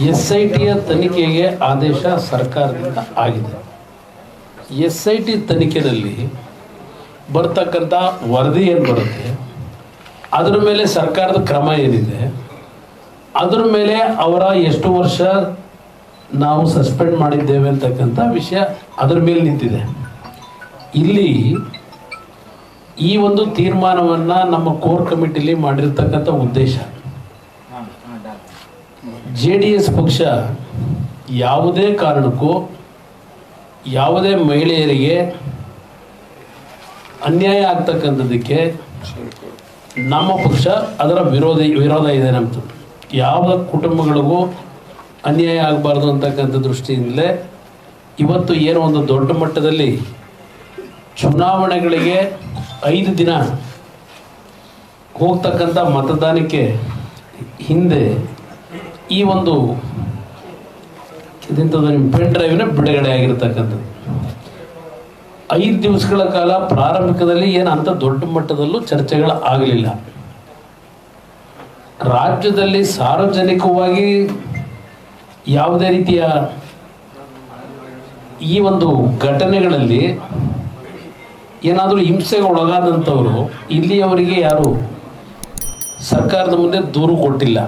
S I ಟಿಯ ತನಿಖೆಗೆ ಆದೇಶ ಸರ್ಕಾರದಿಂದ ಆಗಿದೆ. ಎಸ್ ಐ ಟಿ ತನಿಖೆಯಲ್ಲಿ ಬರ್ತಕ್ಕಂಥ ವರದಿ ಏನು ಬರುತ್ತೆ? ಅದರ ಮೇಲೆ ಸರ್ಕಾರದ ಕ್ರಮ ಏನಿದೆ? ಅದರ ಮೇಲೆ ಅವರ ಎಷ್ಟು ವರ್ಷ ನಾವು ಸಸ್ಪೆಂಡ್ ಮಾಡಿದ್ದೇವೆ ಅಂತಕ್ಕಂಥ ವಿಷಯ ಅದರ ಮೇಲೆ ನಿಂತಿದೆ. ಇಲ್ಲಿ ಈ ಒಂದು ತೀರ್ಮಾನವನ್ನು ನಮ್ಮ ಕೋರ್ ಕಮಿಟಿಲಿ ಮಾಡಿರ್ತಕ್ಕಂಥ ಉದ್ದೇಶ. ಜೆ ಡಿ ಎಸ್ ಪಕ್ಷ ಯಾವುದೇ ಕಾರಣಕ್ಕೂ, ಯಾವುದೇ ಮಹಿಳೆಯರಿಗೆ ಅನ್ಯಾಯ ಆಗ್ತಕ್ಕಂಥದ್ದಕ್ಕೆ ನಮ್ಮ ಪಕ್ಷ ಅದರ ವಿರೋಧ ವಿರೋಧ ಇದೆ ನಮ್ಮದು ಯಾವ ಕುಟುಂಬಗಳಿಗೂ ಅನ್ಯಾಯ ಆಗಬಾರ್ದು ಅಂತಕ್ಕಂಥ ದೃಷ್ಟಿಯಿಂದಲೇ ಇವತ್ತು ಏನೋ ಒಂದು ದೊಡ್ಡ ಮಟ್ಟದಲ್ಲಿ ಚುನಾವಣೆಗಳಿಗೆ ಐದು ದಿನ ಹೋಗ್ತಕ್ಕಂಥ ಮತದಾನಕ್ಕೆ ಹಿಂದೆ ಈ ಒಂದು ನಿಮ್ಮ ಪೆನ್ ಡ್ರೈವ್ನ ಬಿಡುಗಡೆ ಆಗಿರತಕ್ಕಂಥದ್ದು. ಐದು ದಿವಸಗಳ ಕಾಲ ಪ್ರಾರಂಭಿಕದಲ್ಲಿ ಏನು ಅಂತ ದೊಡ್ಡ ಮಟ್ಟದಲ್ಲೂ ಚರ್ಚೆಗಳು ಆಗಲಿಲ್ಲ. ರಾಜ್ಯದಲ್ಲಿ ಸಾರ್ವಜನಿಕವಾಗಿ ಯಾವುದೇ ರೀತಿಯ ಈ ಒಂದು ಘಟನೆಗಳಲ್ಲಿ ಏನಾದರೂ ಹಿಂಸೆಗೆ ಒಳಗಾದಂಥವರು, ಇಲ್ಲಿಯವರಿಗೆ ಯಾರು ಸರ್ಕಾರದ ಮುಂದೆ ದೂರು ಕೊಟ್ಟಿಲ್ಲ.